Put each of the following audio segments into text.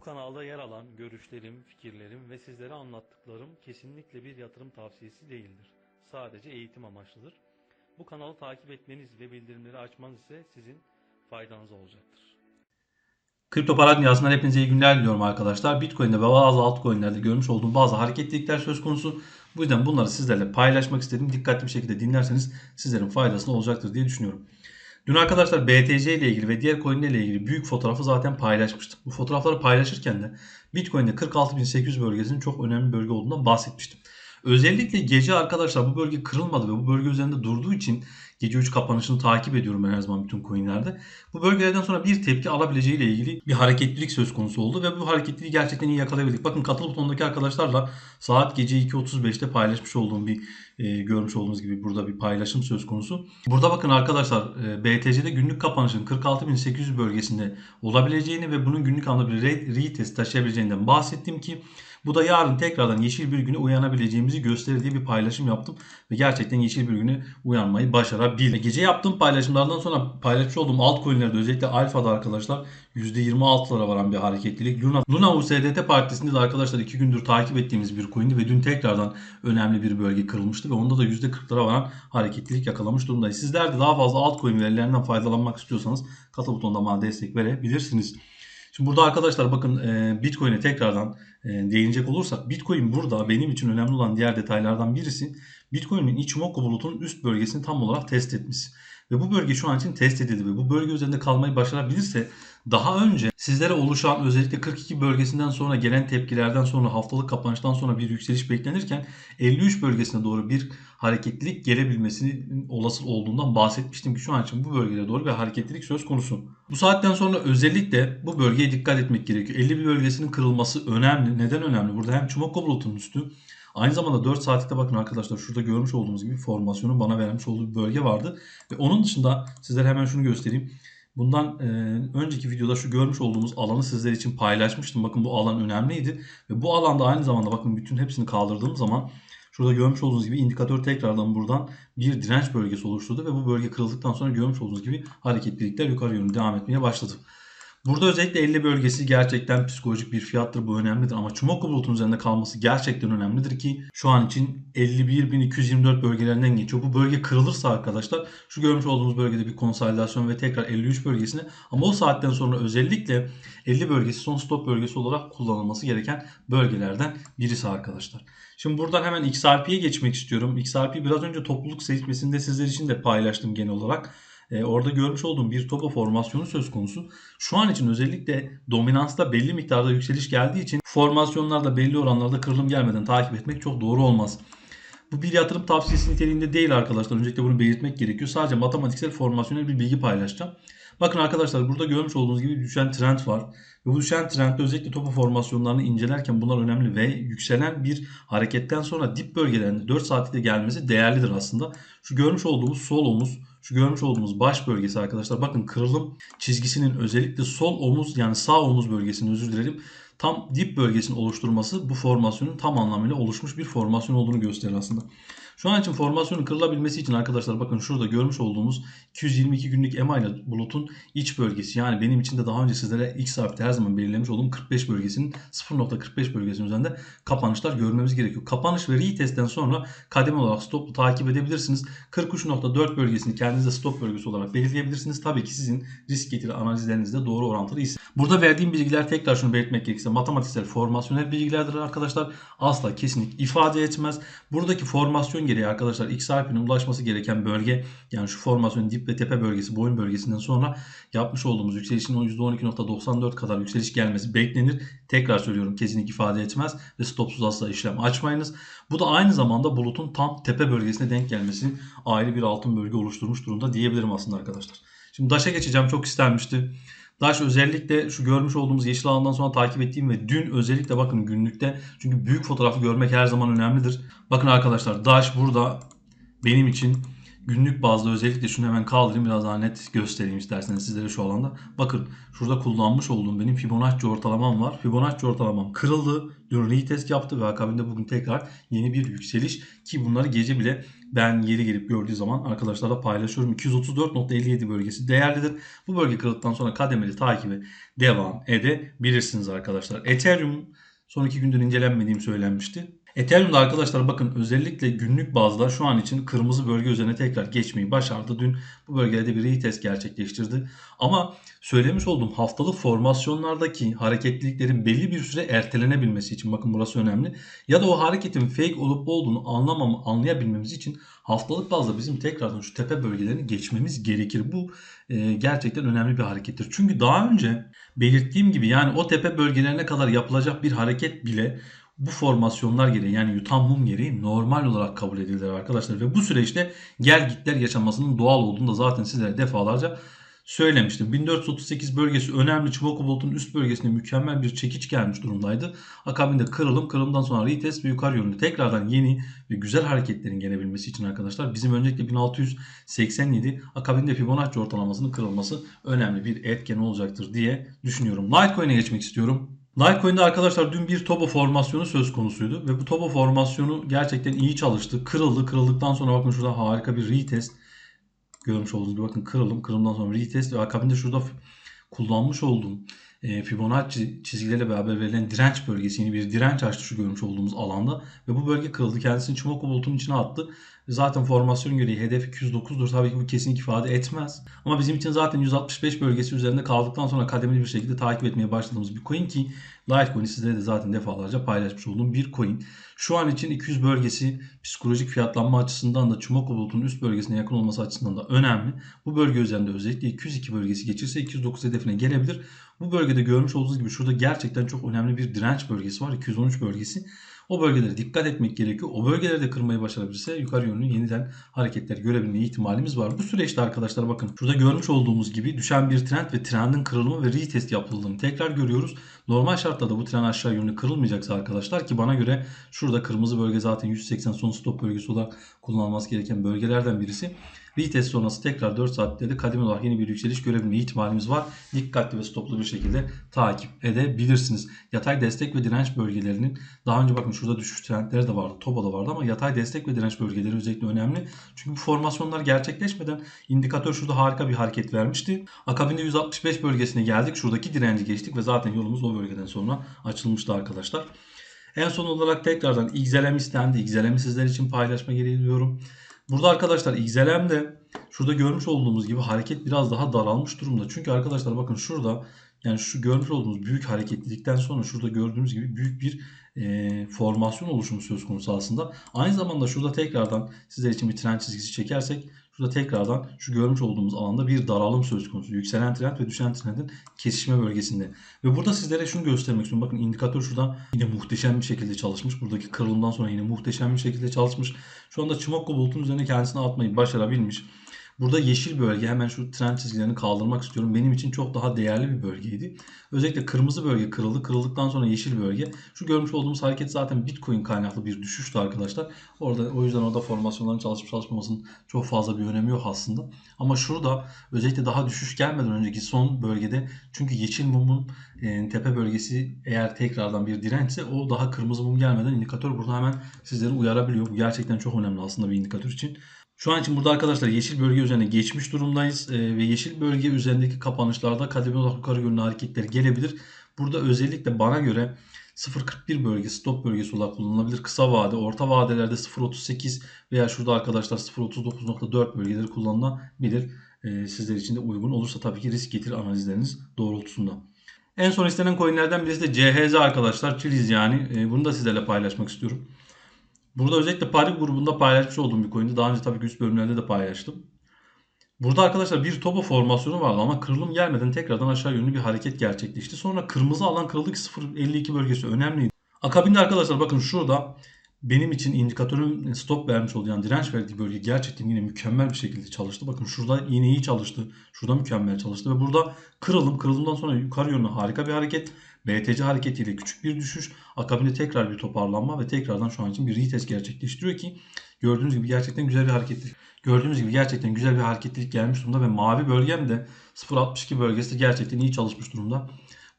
kanalda yer alan görüşlerim, fikirlerim ve sizlere anlattıklarım kesinlikle bir yatırım tavsiyesi değildir. Sadece eğitim amaçlıdır. Bu kanalı takip etmeniz ve bildirimleri açmanız ise sizin faydanıza olacaktır. Kripto para dünyasından hepinize iyi günler diliyorum arkadaşlar. Bitcoin'de ve bazı altcoin'lerde görmüş olduğum bazı hareketlilikler söz konusu. Bu yüzden bunları sizlerle paylaşmak istedim. Dikkatli bir şekilde dinlerseniz sizlerin faydasına olacaktır diye düşünüyorum. Dün arkadaşlar BTC ile ilgili ve diğer coin'ler ile ilgili büyük fotoğrafı zaten paylaşmıştım. Bu fotoğrafları paylaşırken de Bitcoin'de 46.800 bölgesinin çok önemli bölge olduğundan bahsetmiştim. Özellikle gece arkadaşlar bu bölge kırılmadı ve bu bölge üzerinde durduğu için gece 3 kapanışını takip ediyorum ben her zaman bütün coinlerde. Bu bölgelerden sonra bir tepki alabileceği ile ilgili bir hareketlilik söz konusu oldu ve bu hareketliliği gerçekten iyi yakalayabildik. Bakın katıl butonundaki arkadaşlarla saat gece 2.35'te paylaşmış olduğum bir e, görmüş olduğunuz gibi burada bir paylaşım söz konusu. Burada bakın arkadaşlar e, BTC'de günlük kapanışın 46.800 bölgesinde olabileceğini ve bunun günlük anlamda bir re- retest taşıyabileceğinden bahsettim ki bu da yarın tekrardan yeşil bir güne uyanabileceğimizi gösterir diye bir paylaşım yaptım. Ve gerçekten yeşil bir güne uyanmayı başarabildim. Gece yaptığım paylaşımlardan sonra paylaşmış olduğum altcoin'lerde özellikle Alfa'da arkadaşlar %26'lara varan bir hareketlilik. Luna, Luna USDT partisinde de arkadaşlar 2 gündür takip ettiğimiz bir coin'di ve dün tekrardan önemli bir bölge kırılmıştı ve onda da %40'lara varan hareketlilik yakalamış durumdayız. Sizler de daha fazla altcoin verilerinden faydalanmak istiyorsanız katıl butonunda bana destek verebilirsiniz. Şimdi burada arkadaşlar bakın e, Bitcoin'e tekrardan e, değinecek olursak Bitcoin burada benim için önemli olan diğer detaylardan birisi Bitcoin'in Ichimoku bulutunun üst bölgesini tam olarak test etmesi. Ve bu bölge şu an için test edildi ve bu bölge üzerinde kalmayı başarabilirse daha önce sizlere oluşan özellikle 42 bölgesinden sonra gelen tepkilerden sonra haftalık kapanıştan sonra bir yükseliş beklenirken 53 bölgesine doğru bir hareketlilik gelebilmesinin olası olduğundan bahsetmiştim ki şu an için bu bölgeye doğru bir hareketlilik söz konusu. Bu saatten sonra özellikle bu bölgeye dikkat etmek gerekiyor. 51 bölgesinin kırılması önemli. Neden önemli? Burada hem Çumakko bulutunun üstü Aynı zamanda 4 saatlikte bakın arkadaşlar şurada görmüş olduğunuz gibi formasyonun bana vermiş olduğu bir bölge vardı. Ve onun dışında sizlere hemen şunu göstereyim. Bundan e, önceki videoda şu görmüş olduğumuz alanı sizler için paylaşmıştım. Bakın bu alan önemliydi. Ve bu alanda aynı zamanda bakın bütün hepsini kaldırdığım zaman şurada görmüş olduğunuz gibi indikatör tekrardan buradan bir direnç bölgesi oluşturdu. Ve bu bölge kırıldıktan sonra görmüş olduğunuz gibi hareketlilikler yukarı yönlü devam etmeye başladı. Burada özellikle 50 bölgesi gerçekten psikolojik bir fiyattır. Bu önemlidir ama Çumakko bulutun üzerinde kalması gerçekten önemlidir ki şu an için 51.224 bölgelerinden geçiyor. Bu bölge kırılırsa arkadaşlar şu görmüş olduğumuz bölgede bir konsolidasyon ve tekrar 53 bölgesine ama o saatten sonra özellikle 50 bölgesi son stop bölgesi olarak kullanılması gereken bölgelerden birisi arkadaşlar. Şimdi buradan hemen XRP'ye geçmek istiyorum. XRP biraz önce topluluk seçmesinde sizler için de paylaştım genel olarak. Ee, orada görmüş olduğum bir topo formasyonu söz konusu. Şu an için özellikle dominansta belli miktarda yükseliş geldiği için formasyonlarda belli oranlarda kırılım gelmeden takip etmek çok doğru olmaz. Bu bir yatırım tavsiyesi niteliğinde değil arkadaşlar. Öncelikle bunu belirtmek gerekiyor. Sadece matematiksel formasyonel bir bilgi paylaşacağım. Bakın arkadaşlar burada görmüş olduğunuz gibi düşen trend var. Ve bu düşen trendde özellikle topu formasyonlarını incelerken bunlar önemli ve yükselen bir hareketten sonra dip bölgelerinde 4 saatte gelmesi değerlidir aslında. Şu görmüş olduğumuz sol omuz, şu görmüş olduğumuz baş bölgesi arkadaşlar bakın kırılım çizgisinin özellikle sol omuz yani sağ omuz bölgesini özür dilerim tam dip bölgesini oluşturması bu formasyonun tam anlamıyla oluşmuş bir formasyon olduğunu gösterir aslında. Şu an için formasyonun kırılabilmesi için arkadaşlar bakın şurada görmüş olduğumuz 222 günlük EMA ile bulutun iç bölgesi yani benim için de daha önce sizlere X harfte her zaman belirlemiş olduğum 45 bölgesinin 0.45 bölgesinin üzerinde kapanışlar görmemiz gerekiyor. Kapanış ve retestten sonra kademe olarak stoplu takip edebilirsiniz. 43.4 bölgesini kendinize stop bölgesi olarak belirleyebilirsiniz. Tabii ki sizin risk getiri analizlerinizde doğru orantılı ise. Burada verdiğim bilgiler tekrar şunu belirtmek gerekirse matematiksel formasyonel bilgilerdir arkadaşlar. Asla kesinlik ifade etmez. Buradaki formasyon gereği arkadaşlar XRP'nin ulaşması gereken bölge yani şu formasyonun dip ve tepe bölgesi boyun bölgesinden sonra yapmış olduğumuz yükselişin o %12.94 kadar yükseliş gelmesi beklenir. Tekrar söylüyorum kesinlik ifade etmez ve stopsuz asla işlem açmayınız. Bu da aynı zamanda bulutun tam tepe bölgesine denk gelmesi ayrı bir altın bölge oluşturmuş durumda diyebilirim aslında arkadaşlar. Şimdi DAŞ'a geçeceğim çok istenmişti. DAŞ özellikle şu görmüş olduğumuz yeşil alandan sonra takip ettiğim ve dün özellikle bakın günlükte çünkü büyük fotoğrafı görmek her zaman önemlidir. Bakın arkadaşlar DAŞ burada benim için günlük bazda özellikle şunu hemen kaldırayım biraz daha net göstereyim isterseniz sizlere şu alanda. Bakın şurada kullanmış olduğum benim Fibonacci ortalamam var. Fibonacci ortalamam kırıldı. Dün retest yaptı ve akabinde bugün tekrar yeni bir yükseliş ki bunları gece bile ben yeri gelip gördüğü zaman arkadaşlarla paylaşıyorum. 234.57 bölgesi değerlidir. Bu bölge kırıldıktan sonra kademeli takibe devam edebilirsiniz arkadaşlar. Ethereum son iki gündür incelenmediğim söylenmişti. Ethereum'da arkadaşlar bakın özellikle günlük bazda şu an için kırmızı bölge üzerine tekrar geçmeyi başardı. Dün bu bölgede bir retest gerçekleştirdi. Ama söylemiş olduğum haftalık formasyonlardaki hareketliliklerin belli bir süre ertelenebilmesi için bakın burası önemli. Ya da o hareketin fake olup olduğunu anlamam, anlayabilmemiz için haftalık bazda bizim tekrardan şu tepe bölgelerini geçmemiz gerekir. Bu e, gerçekten önemli bir harekettir. Çünkü daha önce belirttiğim gibi yani o tepe bölgelerine kadar yapılacak bir hareket bile bu formasyonlar gereği yani yutan mum gereği normal olarak kabul edilir arkadaşlar. Ve bu süreçte gel gitler yaşamasının doğal olduğunu da zaten sizlere defalarca söylemiştim. 1438 bölgesi önemli. Çubuk Bulut'un üst bölgesine mükemmel bir çekiç gelmiş durumdaydı. Akabinde kırılım, kırılımdan sonra retest ve yukarı yönlü tekrardan yeni ve güzel hareketlerin gelebilmesi için arkadaşlar bizim öncelikle 1687 akabinde Fibonacci ortalamasının kırılması önemli bir etken olacaktır diye düşünüyorum. Litecoin'e geçmek istiyorum. Litecoin'de arkadaşlar dün bir Tobo formasyonu söz konusuydu ve bu Tobo formasyonu gerçekten iyi çalıştı. Kırıldı. Kırıldıktan sonra bakın şurada harika bir retest görmüş olduğunuz gibi bakın kırılım. Kırılımdan sonra retest ve akabinde şurada kullanmış olduğum e, Fibonacci çizgileriyle beraber verilen direnç bölgesi yeni bir direnç açtı şu görmüş olduğumuz alanda ve bu bölge kırıldı. Kendisini Chimoku bulutun içine attı. Zaten formasyon gereği hedef 209'dur. Tabii ki bu kesinlik ifade etmez. Ama bizim için zaten 165 bölgesi üzerinde kaldıktan sonra kademeli bir şekilde takip etmeye başladığımız bir coin ki Litecoin'i sizlere de zaten defalarca paylaşmış olduğum bir coin. Şu an için 200 bölgesi psikolojik fiyatlanma açısından da Chimoku bulutun üst bölgesine yakın olması açısından da önemli. Bu bölge üzerinde özellikle 202 bölgesi geçirse 209 hedefine gelebilir. Bu bölgede görmüş olduğunuz gibi şurada gerçekten çok önemli bir direnç bölgesi var. 213 bölgesi. O bölgelere dikkat etmek gerekiyor. O bölgeleri de kırmayı başarabilirse yukarı yönlü yeniden hareketler görebilme ihtimalimiz var. Bu süreçte arkadaşlar bakın şurada görmüş olduğumuz gibi düşen bir trend ve trendin kırılımı ve retest yapıldığını tekrar görüyoruz. Normal şartlarda bu trend aşağı yönlü kırılmayacaksa arkadaşlar ki bana göre şurada kırmızı bölge zaten 180 son stop bölgesi olarak kullanılması gereken bölgelerden birisi. Retest sonrası tekrar 4 saatte de kademe olarak yeni bir yükseliş görebilme ihtimalimiz var. Dikkatli ve stoplu bir şekilde takip edebilirsiniz. Yatay destek ve direnç bölgelerinin daha önce bakın şurada düşüş trendleri de vardı. TOBA da vardı ama yatay destek ve direnç bölgeleri özellikle önemli. Çünkü bu formasyonlar gerçekleşmeden indikatör şurada harika bir hareket vermişti. Akabinde 165 bölgesine geldik. Şuradaki direnci geçtik ve zaten yolumuz o bölgeden sonra açılmıştı arkadaşlar. En son olarak tekrardan XLM istendi. XLM'i sizler için paylaşma gereği duyuyorum. Burada arkadaşlar XLM'de şurada görmüş olduğumuz gibi hareket biraz daha daralmış durumda. Çünkü arkadaşlar bakın şurada yani şu görmüş olduğumuz büyük hareketlilikten sonra şurada gördüğümüz gibi büyük bir e, formasyon oluşumu söz konusu aslında. Aynı zamanda şurada tekrardan sizler için bir trend çizgisi çekersek şurada tekrardan şu görmüş olduğumuz alanda bir daralım söz konusu. Yükselen trend ve düşen trendin kesişme bölgesinde. Ve burada sizlere şunu göstermek istiyorum. Bakın indikatör şurada yine muhteşem bir şekilde çalışmış. Buradaki kırılımdan sonra yine muhteşem bir şekilde çalışmış. Şu anda Çimokko bulutun üzerine kendisini atmayı başarabilmiş. Burada yeşil bölge hemen şu trend çizgilerini kaldırmak istiyorum. Benim için çok daha değerli bir bölgeydi. Özellikle kırmızı bölge kırıldı. Kırıldıktan sonra yeşil bölge. Şu görmüş olduğumuz hareket zaten Bitcoin kaynaklı bir düşüştü arkadaşlar. Orada o yüzden orada formasyonların çalışıp çalışmamasının çok fazla bir önemi yok aslında. Ama şurada özellikle daha düşüş gelmeden önceki son bölgede çünkü yeşil mumun e, tepe bölgesi eğer tekrardan bir dirençse o daha kırmızı mum gelmeden indikatör burada hemen sizleri uyarabiliyor. Bu gerçekten çok önemli aslında bir indikatör için. Şu an için burada arkadaşlar yeşil bölge üzerine geçmiş durumdayız Ee, ve yeşil bölge üzerindeki kapanışlarda kademe olarak yukarı yönlü hareketler gelebilir. Burada özellikle bana göre 0.41 bölgesi stop bölgesi olarak kullanılabilir. Kısa vade, orta vadelerde 0.38 veya şurada arkadaşlar 0.39.4 bölgeleri kullanılabilir. Ee, sizler için de uygun olursa tabii ki risk getir analizleriniz doğrultusunda. En son istenen coinlerden birisi de CHZ arkadaşlar. Chiliz yani. Ee, bunu da sizlerle paylaşmak istiyorum. Burada özellikle Pari grubunda paylaşmış olduğum bir coin'di. Daha önce tabii ki üst bölümlerde de paylaştım. Burada arkadaşlar bir topo formasyonu vardı ama kırılım gelmeden tekrardan aşağı yönlü bir hareket gerçekleşti. Sonra kırmızı alan kırıldı ki 0.52 bölgesi önemliydi. Akabinde arkadaşlar bakın şurada benim için indikatörün stop vermiş olduğu yani direnç verdiği bölge gerçekten yine mükemmel bir şekilde çalıştı. Bakın şurada yine iyi çalıştı. Şurada mükemmel çalıştı ve burada kırılım kırılımdan sonra yukarı yönlü harika bir hareket. BTC hareketiyle küçük bir düşüş. Akabinde tekrar bir toparlanma ve tekrardan şu an için bir retest gerçekleştiriyor ki Gördüğünüz gibi gerçekten güzel bir hareketlilik. Gördüğünüz gibi gerçekten güzel bir hareketlilik gelmiş durumda ve mavi bölgem de 0.62 bölgesi gerçekten iyi çalışmış durumda.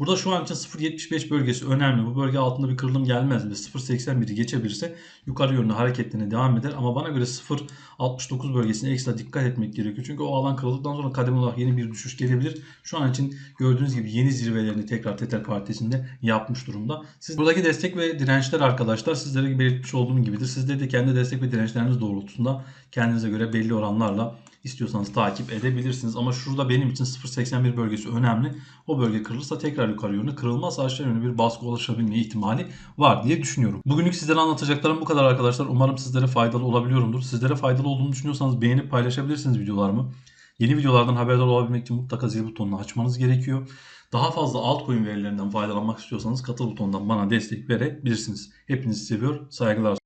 Burada şu an için 0.75 bölgesi önemli. Bu bölge altında bir kırılım gelmez ve 0.81'i geçebilirse yukarı yönlü hareketlerine devam eder. Ama bana göre 0.69 bölgesine ekstra dikkat etmek gerekiyor. Çünkü o alan kırıldıktan sonra kademe olarak yeni bir düşüş gelebilir. Şu an için gördüğünüz gibi yeni zirvelerini tekrar Tether partisinde yapmış durumda. Siz buradaki destek ve dirençler arkadaşlar sizlere belirtmiş olduğum gibidir. Sizler de kendi destek ve dirençleriniz doğrultusunda kendinize göre belli oranlarla istiyorsanız takip edebilirsiniz. Ama şurada benim için 0.81 bölgesi önemli. O bölge kırılırsa tekrar yukarı yönlü kırılmazsa aşağı yönlü bir baskı oluşabilme ihtimali var diye düşünüyorum. Bugünlük sizlere anlatacaklarım bu kadar arkadaşlar. Umarım sizlere faydalı olabiliyorumdur. Sizlere faydalı olduğunu düşünüyorsanız beğenip paylaşabilirsiniz videolarımı. Yeni videolardan haberdar olabilmek için mutlaka zil butonunu açmanız gerekiyor. Daha fazla altcoin verilerinden faydalanmak istiyorsanız katıl butonundan bana destek verebilirsiniz. Hepinizi seviyor. Saygılar.